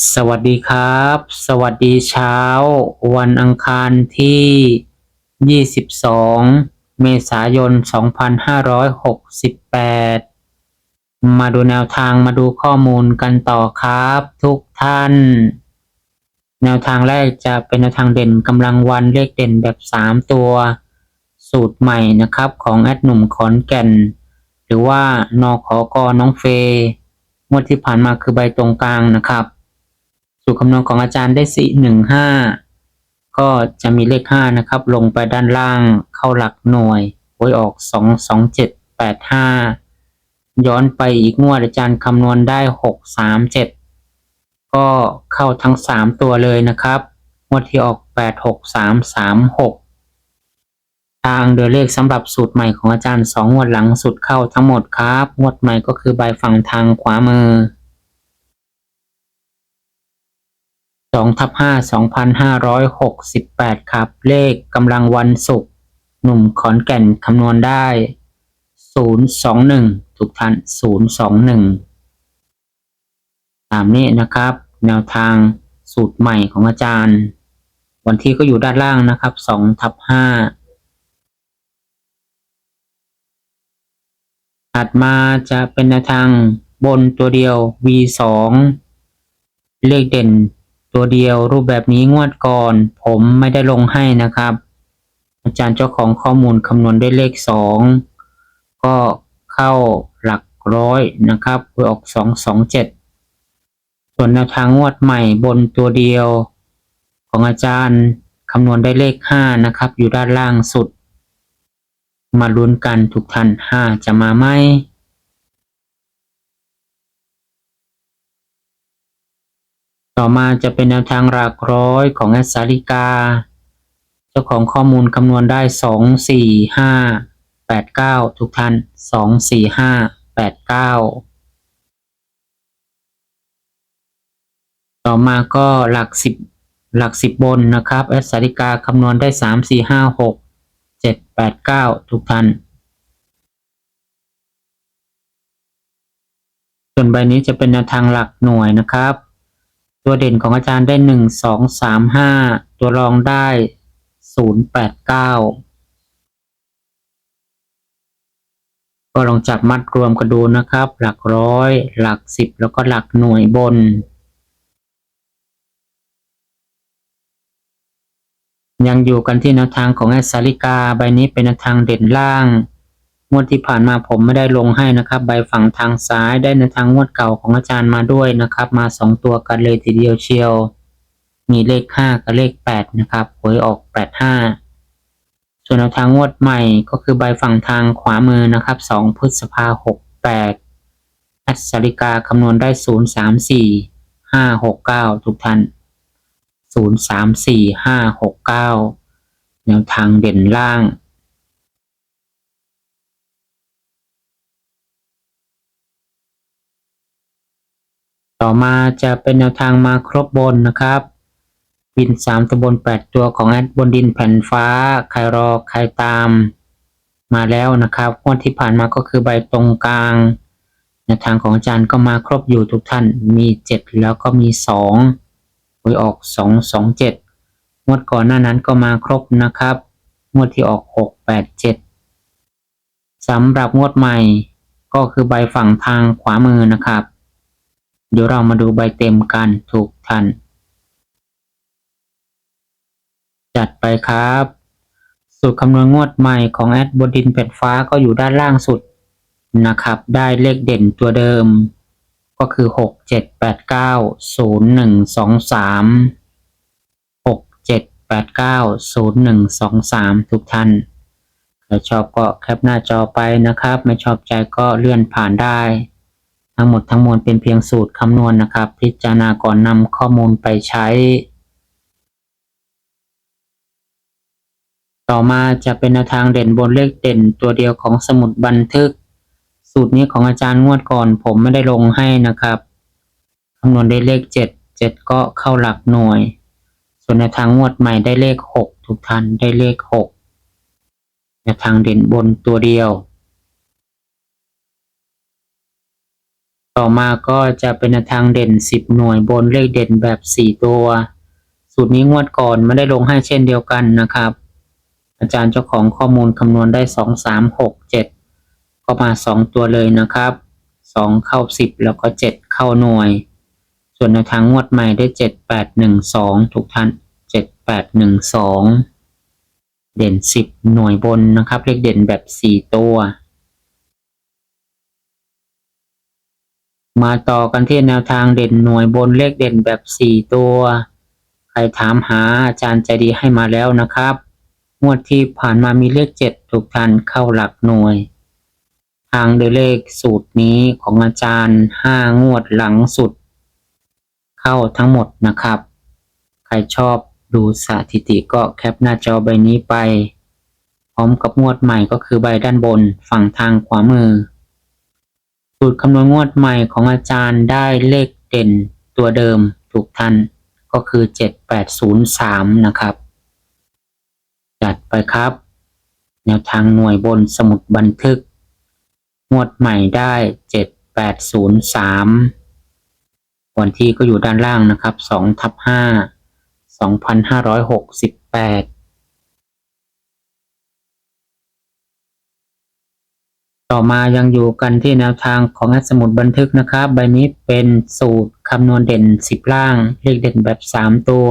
สวัสดีครับ สวัสดีเช้า วันอังคารที่ 22 เมษายน 2568 มาดูแนวทางมาดูข้อมูลกันต่อครับทุกท่าน แนวทางแรกจะเป็นแนวทางเด่นกำลังวันเลขเด่นแบบ 3 ตัว สูตรใหม่นะครับของแอดหนุ่มขอนแก่น หรือว่านอขอกอน้องเฟงวดที่ผ่านมาคือใบตรงกลางนะครับ สูตรคำนวณของอาจารย์ได้สี่หนึ่งห้าก็จะมีเลขห้านะครับ ลงไปด้านล่างเข้าหลักหน่วยหวยออกสองสองเจ็ดแปดห้าย้อนไปอีกงวดอาจารย์คำนวณได้หกสามเจ็ดก็เข้าทั้งสามตัวเลยนะครับงวดที่ออกแปดหกสามสามหกทางเดือเลขสำหรับสูตรใหม่ของอาจารย์สองงวดหลังสุดเข้าทั้งหมดครับ งวดใหม่ก็คือใบฝั่งทางขวามือ สองทับห้าสองพันห้าร้อยหกสิบแปดครับ เลขกำลังวันศุกร์หนุ่มขอนแก่นคำนวณได้ศูนย์สองหนึ่งทุกท่านศูนย์สองหนึ่งตามนี้นะครับ แนวทางสูตรใหม่ของอาจารย์ วันที่ก็อยู่ด้านล่างนะครับสองทับห้าถัดมาจะเป็นแนวทางบนตัวเดียว V สองเลขเด่น ตัวเดียวรูปแบบนี้งวดก่อน ผมไม่ได้ลงให้นะครับ อาจารย์เจ้าของข้อมูลคำนวณด้วยเลขสองก็เข้าหลักร้อยนะครับเพื่อออกสองสองเจ็ดส่วนแนวทางงวดใหม่บนตัวเดียว ของอาจารย์คำนวณได้เลขห้านะครับ อยู่ด้านล่างสุด มาลุ้นกันทุกท่านห้าจะมาไหม ต่อมาจะเป็นแนวทางหลักร้อยของแอดสาริกา เจ้าของข้อมูลคำนวณได้สองสี่ห้าแปดเก้าทุกท่านสองสี่ห้าแปดเก้าต่อมาก็หลักสิบหลักสิบบนนะครับแอดสาริกาคำนวณได้สามสี่ห้าหกเจ็ดแปดเก้าทุกท่านส่วนใบนี้จะเป็นแนวทางหลักหน่วยนะครับ ตัวเด่นของอาจารย์ได้หนึ่งสองสามห้าตัวรองได้ศูนย์แปดเก้าก็ลองจับมัดรวมกันดูนะครับ หลักร้อย หลักสิบแล้วก็หลักหน่วยบน ยังอยู่กันที่แนวทางของแอสซาริกา ใบนี้เป็นแนวทางเด่นล่าง งวดที่ผ่านมาผมไม่ได้ลงให้นะครับ ใบฝั่งทางซ้ายได้ในทางงวดเก่าของอาจารย์มาด้วยนะครับ มาสองตัวกันเลยทีเดียวเชียว มีเลขห้ากับเลขแปดนะครับหวยออกแปดห้าส่วนแนวทางงวดใหม่ก็คือใบฝั่งทางขวามือนะครับสองพฤษภาหกแปดอัศริกาคำนวณได้ศูนย์สามสี่ห้าหกเก้าทุกท่านศูนย์สามสี่ห้าหกเก้าแนวทางเด่นล่าง ต่อมาจะเป็นแนวทางมาครบบนนะครับ บินสามตะบนแปดตัวของแอดบนดินแผ่นฟ้า ใครรอใครตาม มาแล้วนะครับงวดที่ผ่านมาก็คือใบตรงกลางแนวทางของอาจารย์ก็มาครบอยู่ทุกท่านมีเจ็ดแล้วก็มีสองหวยออกสองสองเจ็ดงวดก่อนหน้านั้นก็มาครบนะครับงวดที่ออกหกแปดเจ็ดสำหรับงวดใหม่ก็คือใบฝั่งทางขวามือนะครับ เดี๋ยวเรามาดูใบเต็มกันทุกท่านจัดไปครับ สูตรคำนวณงวดใหม่ของแอดบนดินเป็ดฟ้าก็อยู่ด้านล่างสุดนะครับ ได้เลขเด่นตัวเดิม ก็คือหกเจ็ดแปดเก้าศูนย์หนึ่งสองสามหกเจ็ดแปดเก้าศูนย์หนึ่งสองสามทุกท่านใครถ้าชอบก็แคปหน้าจอไปนะครับ ไม่ชอบใจก็เลื่อนผ่านได้ ทั้งหมดทั้งมวลเป็นเพียงสูตรคำนวณนะครับ พิจารณาก่อนนำข้อมูลไปใช้ ต่อมาจะเป็นแนวทางเด่นบนเลขเด่นตัวเดียวของสมุดบันทึก สูตรนี้ของอาจารย์งวดก่อนผมไม่ได้ลงให้นะครับคำนวณได้เลขเจ็ดเจ็ดก็เข้าหลักหน่วย ส่วนแนวทางงวดใหม่ได้เลขหกทุกท่านได้เลขหกแนวทางเด่นบนตัวเดียว ต่อมาก็จะเป็นทางเด่นสิบหน่วยบนเลขเด่นแบบสี่ตัว สูตรนี้งวดก่อนไม่ได้ลงให้เช่นเดียวกันนะครับ อาจารย์เจ้าของข้อมูลคำนวณได้สองสามหกเจ็ดก็มาสองตัวเลยนะครับสองเข้าสิบแล้วก็เจ็ดเข้าหน่วย ส่วนแนทางงวดใหม่ได้เจ็ดแปดหนึ่งสองทุกท่านเจ็ดแปดหนึ่งสองเด่นสิบหน่วยบนนะครับ เลขเด่นแบบสี่ตัว มาต่อกันที่แนวทางเด่นหน่วยบนเลขเด่นแบบสี่ตัว ใครถามหาอาจารย์ใจดีให้มาแล้วนะครับ งวดที่ผ่านมามีเลขเจ็ดทุกท่านเข้าหลักหน่วย ทางโดยเลขสูตรนี้ของอาจารย์ห้างวดหลังสุด เข้าทั้งหมดนะครับ ใครชอบดูสถิติก็แคปหน้าจอใบนี้ไป พร้อมกับงวดใหม่ก็คือใบด้านบนฝั่งทางขวามือ สูตรคำนวณงวดใหม่ของอาจารย์ได้เลขเด่นตัวเดิมถูกท่านก็คือ 7803 นะครับ จัดไปครับ แนวทางหน่วยบนสมุดบันทึก งวดใหม่ได้ 7803 วันที่ก็อยู่ด้านล่างนะครับ2ทับ5 2568 ต่อมายังอยู่กันที่แนวทางของสมุดบันทึกนะครับ ใบนี้เป็นสูตรคำนวณเด่น 10 ล่าง เลขเด่นแบบ 3 ตัว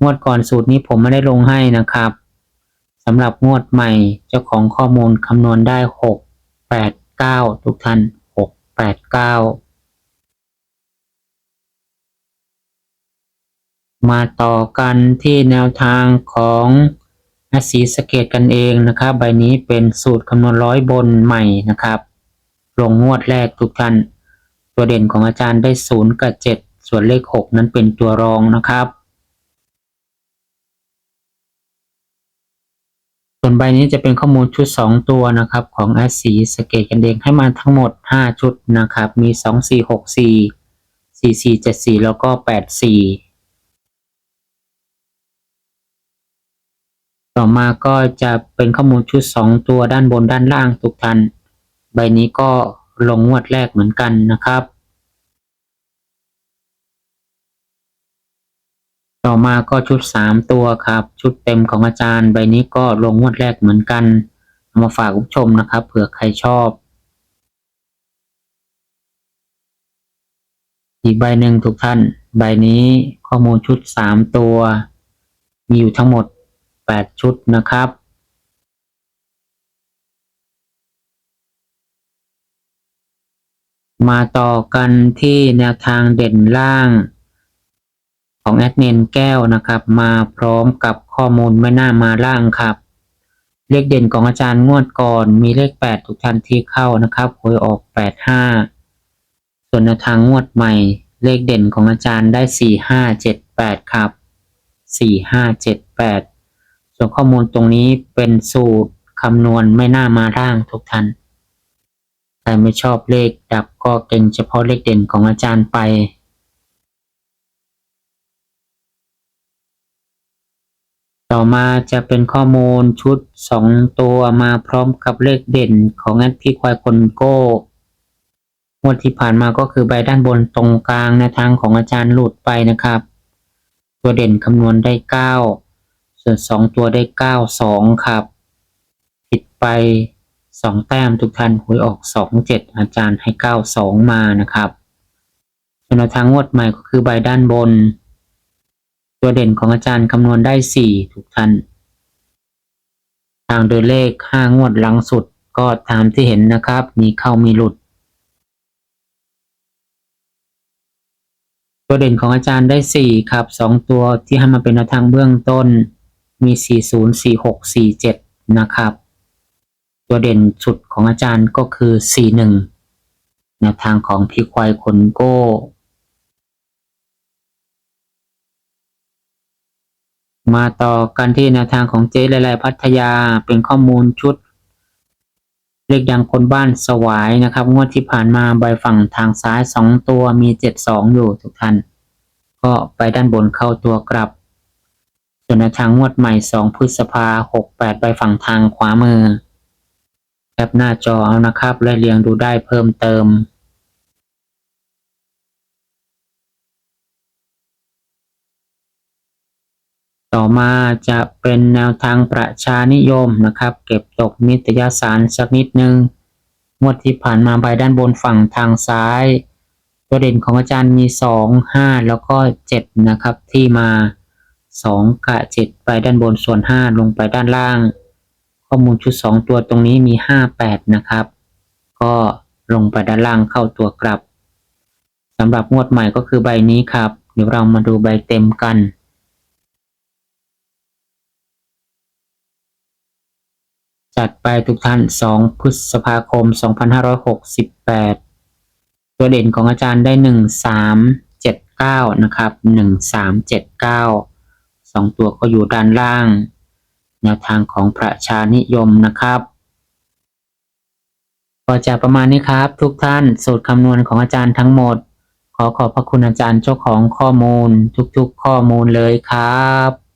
งวดก่อนสูตรนี้ผมไม่ได้ลงให้นะครับสำหรับงวดใหม่เจ้าของข้อมูลคำนวณได้ 6 8 9 ทุกท่าน 6 8 9มาต่อกันที่แนวทางของ อาศีสเกตกันเองนะครับ ใบนี้เป็นสูตรคำนวณร้อยบนใหม่นะครับ ลงงวดแรกทุกท่าน ตัวเด่นของอาจารย์ได้ศูนย์กับเจ็ดส่วนเลขหกนั้นเป็นตัวรองนะครับ ส่วนใบนี้จะเป็นข้อมูลชุด2ตัวนะครับ ของอาศีสเกตกันเองให้มาทั้งหมด5ชุดนะครับ มี2 4 6 4 4 4 7 4แล้วก็8 4 ต่อมาก็จะเป็นข้อมูลชุด 2 ตัวด้านบนด้านล่างทุกท่านใบนี้ก็ลงงวดแรกเหมือนกันนะครับ ต่อมาก็ชุด 3 ตัวครับ ชุดเต็มของอาจารย์ ใบนี้ก็ลงงวดแรกเหมือนกันเอามาฝากคุณผู้ชมนะครับ เผื่อใครชอบ อีกใบหนึ่งทุกท่าน ใบนี้ข้อมูลชุด 3 ตัว มีอยู่ทั้งหมด 8 ชุดนะครับ มาต่อกันที่แนวทางเด่นล่าง ของแอดมินแก้วนะครับ มาพร้อมกับข้อมูลไม่น่ามาล่างครับ เลขเด่นของอาจารย์งวดก่อนมีเลข 8 ทุกท่านที่เข้านะครับหวยออก 85 ส่วนแนวทางงวดใหม่เลขเด่นของอาจารย์ได้ 4578 ครับ 4578 ส่วนข้อมูลตรงนี้เป็นสูตรคำนวณไม่น่ามาร่างทุกท่านใครไม่ชอบเลขดับก็เก่งเฉพาะเลขเด่นของอาจารย์ไปต่อมาจะเป็นข้อมูลชุด 2 ตัวมาพร้อมกับเลขเด่นของแอดพี่ควายคนโก้งวดที่ผ่านมาก็คือใบด้านบนตรงกลางในทางของอาจารย์หลุดไปนะครับ ตัวเด่นคำนวณได้ 9 ส่วน 2 ตัวได้ 9 2 ครับ ผิดไป 2 แต้มทุกท่านหวยออก 2 7 อาจารย์ให้ 9 2 มานะครับส่วนแนวทางงวดใหม่ก็คือใบด้านบน ตัวเด่นของอาจารย์คำนวณได้ 4 ทุกท่าน ทางโดยเลข 5 งวดหลังสุดก็ตามที่เห็นนะครับ มีเข้ามีหลุด ตัวเด่นของอาจารย์ได้ 4 ครับ 2 ตัวที่ให้มาเป็นแนวทางเบื้องต้น มี 40 46 47 นะครับ ตัวเด่นสุดของอาจารย์ก็คือ 41แนวทางของพี่ควายคนโก้มาต่อกันที่แนวทางของเจ๊ละลายพัทยาเป็นข้อมูลชุด เลขดังคนบ้านสวายนะครับ งวดที่ผ่านมาใบฝั่งทางซ้ายสองตัวมีเจ็ดสองอยู่ทุกท่าน ก็ไปด้านบนเข้าตัวกลับ ส่วนแนวทางงวดใหม่สองพฤษภาหกแปฝั่งทางขวามือแคปหน้าจอเอานะครับ และเรียงดูได้เพิ่มเติม ต่อมาจะเป็นแนวทางประชานิยมนะครับ เก็บตกนิตยสารสักนิดนึงงวดที่ผ่านมาใบด้านบนฝั่งทางซ้าย ตัวเด่นของอาจารย์มีสองห้าแล้วก็เจ็ดนะครับที่มา สองกะเจ็ดไปด้านบนส่วนห้าลงไปด้านล่าง ข้อมูลชุดสองตัวตรงนี้มีห้าแปดนะครับ ก็ลงไปด้านล่างเข้าตัวกลับสำหรับงวดใหม่ก็คือใบนี้ครับ เดี๋ยวเรามาดูใบเต็มกันจัดไปทุกท่าน 2 พฤษภาคม 2568 ตัวเด่นของอาจารย์ได้ 1379 นะครับ 1379 สองตัวก็อยู่ด้านล่าง แนวทางของประชานิยมนะครับ ก็จะประมาณนี้ครับ ทุกท่านสูตรคำนวณของอาจารย์ทั้งหมด ขอขอบพระคุณอาจารย์เจ้าของข้อมูลทุกๆข้อมูลเลยครับ